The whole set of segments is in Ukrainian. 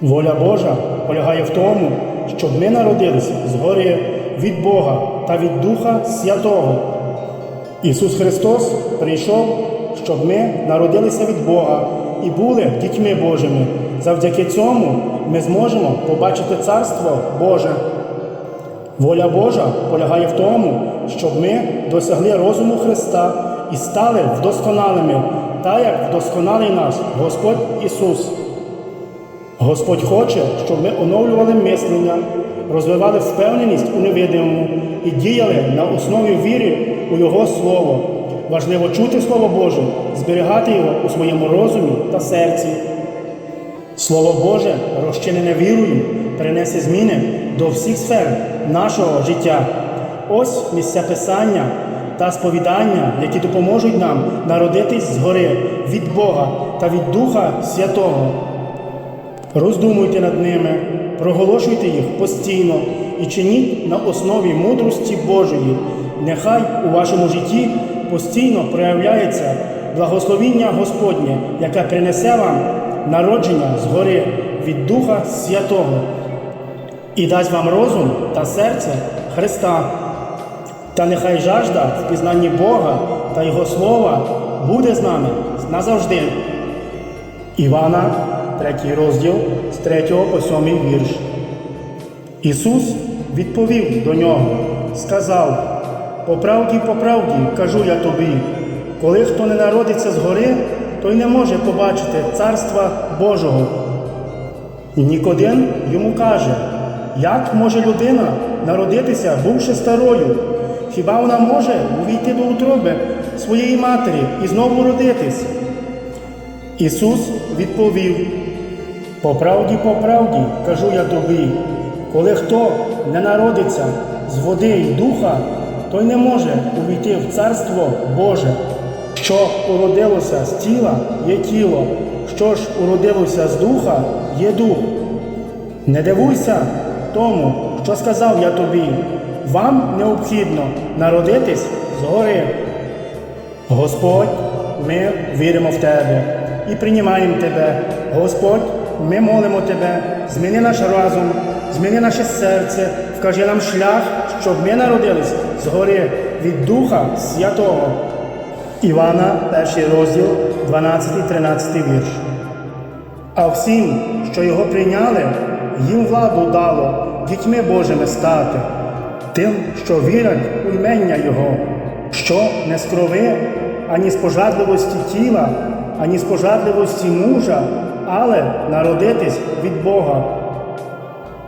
Воля Божа полягає в тому, щоб ми народилися згори від Бога та від Духа Святого. Ісус Христос прийшов, щоб ми народилися від Бога і були дітьми Божими. Завдяки цьому ми зможемо побачити Царство Боже. Воля Божа полягає в тому, щоб ми досягли розуму Христа і стали вдосконалими, так як вдосконалий наш Господь Ісус. Господь хоче, щоб ми оновлювали мислення, розвивали впевненість у невидимому і діяли на основі віри у Його Слово. Важливо чути Слово Боже, зберігати його у своєму розумі та серці. Слово Боже, розчинене вірою, принесе зміни до всіх сфер нашого життя. Ось місця писання та сповідання, які допоможуть нам народитись згори від Бога та від Духа Святого. Роздумуйте над ними, проголошуйте їх постійно і чиніть на основі мудрості Божої. Нехай у вашому житті постійно проявляється благословіння Господнє, яке принесе вам народження згори від Духа Святого і дасть вам розум та серце Христа. Та нехай жажда в пізнанні Бога та Його Слова буде з нами назавжди. Івана, третій розділ з 3 по 7 вірш. Ісус відповів до нього, сказав: По правді, по правді кажу я тобі, коли хто не народиться згори, той не може побачити Царства Божого. І Нікодим йому каже, як може людина народитися, бувши старою? Хіба вона може увійти до утроби своєї матері і знову родитись? Ісус відповів: По правді, по правді кажу я тобі, коли хто не народиться з води й духа, той не може увійти в Царство Боже. Що уродилося з тіла, є тіло, що ж уродилося з духа, є дух. Не дивуйся тому, що сказав я тобі, вам необхідно народитись згори. Господь, ми віримо в Тебе і приймаємо Тебе. Господь, ми молимо Тебе, зміни наш разум, зміни наше серце, вкажи нам шлях, щоб ми народились згори від Духа Святого. Івана, перший розділ, 12-13 вірш. А всім, що його прийняли, їм владу дало дітьми Божими стати, тим, що вірять у імення Його, що не з крови, ані з пожадливості тіла, ані з пожадливості мужа, але народитись від Бога.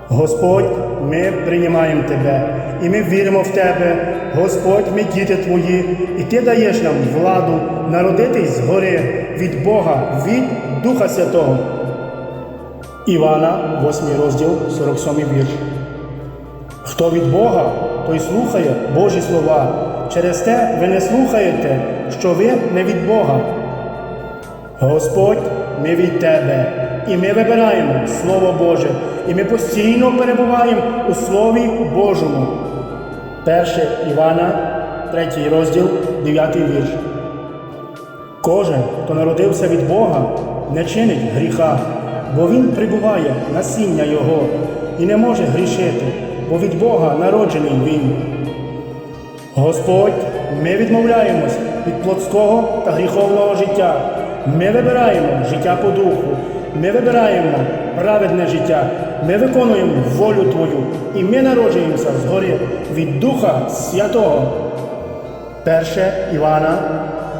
Господь, ми приймаємо Тебе, і ми віримо в Тебе. Господь, ми діти Твої, і Ти даєш нам владу народитись згори від Бога, від Духа Святого. Івана, 8 розділ, 47 вірш. Хто від Бога, той слухає Божі слова. Через те ви не слухаєте, що ви не від Бога. Господь, ми від Тебе, і ми вибираємо Слово Боже, і ми постійно перебуваємо у Слові Божому. 1 Івана, 3 розділ, 9 вірш. Кожен, хто народився від Бога, не чинить гріха, бо він прибуває насіння Його і не може грішити, бо від Бога народжений він. Господь, ми відмовляємось від плотського та гріховного життя. Ми вибираємо життя по духу. Ми вибираємо праведне життя. Ми виконуємо волю Твою, і ми народжуємося згори від Духа Святого. 1 Івана,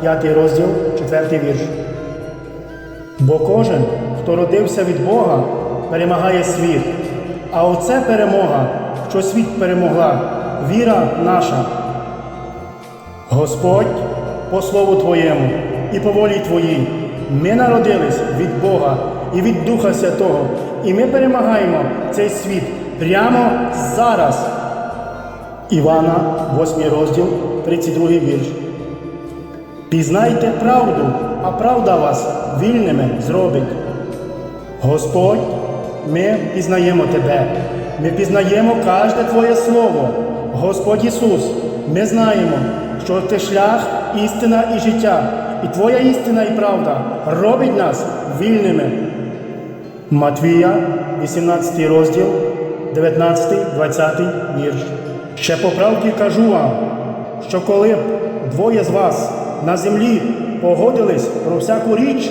5 розділ, 4 вірш. Бо кожен, хто родився від Бога, перемагає світ. А оце перемога, що світ перемогла, віра наша. Господь, по слову Твоєму і по волі Твоїй, ми народились від Бога і від Духа Святого, і ми перемагаємо цей світ прямо зараз. Івана, 8 розділ, 32 вірш. Пізнайте правду, а правда вас вільними зробить. Господь, ми пізнаємо Тебе, ми пізнаємо кожне Твоє Слово. Господь Ісус, ми знаємо, що Ти шлях, істина і життя, і Твоя істина і правда робить нас вільними. Матвія, 18 розділ, 19, 20 вірш. Ще по кажу вам, що коли б двоє з вас на землі погодились про всяку річ,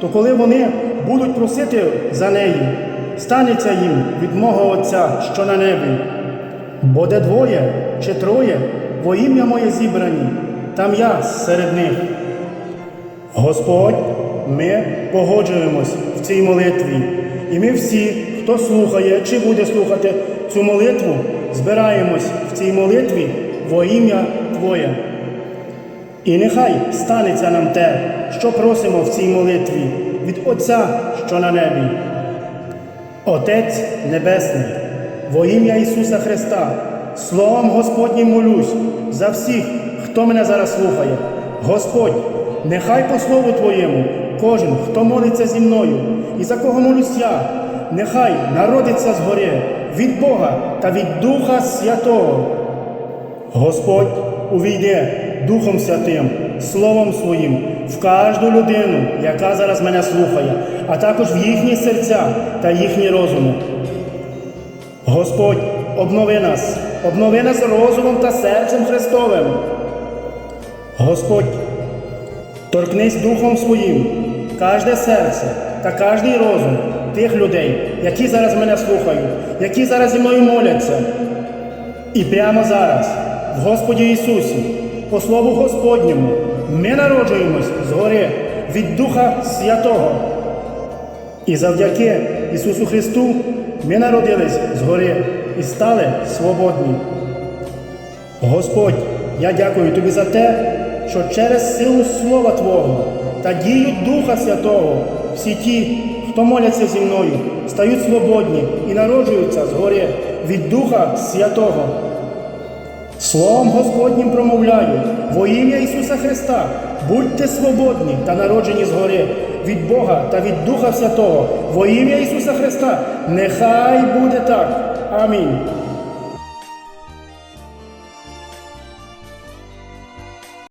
то коли вони будуть просити за неї, станеться їм від мого Отця, що на небі. Бо де двоє чи троє во ім'я моє зібрані, там я серед них. Господь, ми погоджуємось в цій молитві, і ми всі, хто слухає чи буде слухати цю молитву, збираємось в цій молитві во ім'я Твоє. І нехай станеться нам те, що просимо в цій молитві від Отця, що на небі. Отець Небесний, во ім'я Ісуса Христа, Словом Господнім молюсь за всіх, хто мене зараз слухає. Господь, нехай по слову Твоєму кожен, хто молиться зі мною, і за кого молюсь я, нехай народиться згори від Бога та від Духа Святого. Господь увійде Духом Святим, Словом Своїм в кожну людину, яка зараз мене слухає, а також в їхні серця та їхні розуми. Господь, обнови нас, обнови нас розумом та серцем Христовим. Господь, торкнись Духом Своїм, кожне серце та кожний розум тих людей, які зараз мене слухають, які зараз зі мною моляться. І прямо зараз, в Господі Ісусі, по Слову Господньому, ми народжуємось згори від Духа Святого. І завдяки Ісусу Христу ми народились згори і стали свободні. Господь, я дякую Тобі за те, що через силу Слова Твого та дію Духа Святого всі ті, хто моляться зі мною, стають свободні і народжуються згори від Духа Святого. Словом Господнім промовляю, во ім'я Ісуса Христа, будьте свободні та народжені згори від Бога та від Духа Святого, во ім'я Ісуса Христа, нехай буде так. Амінь.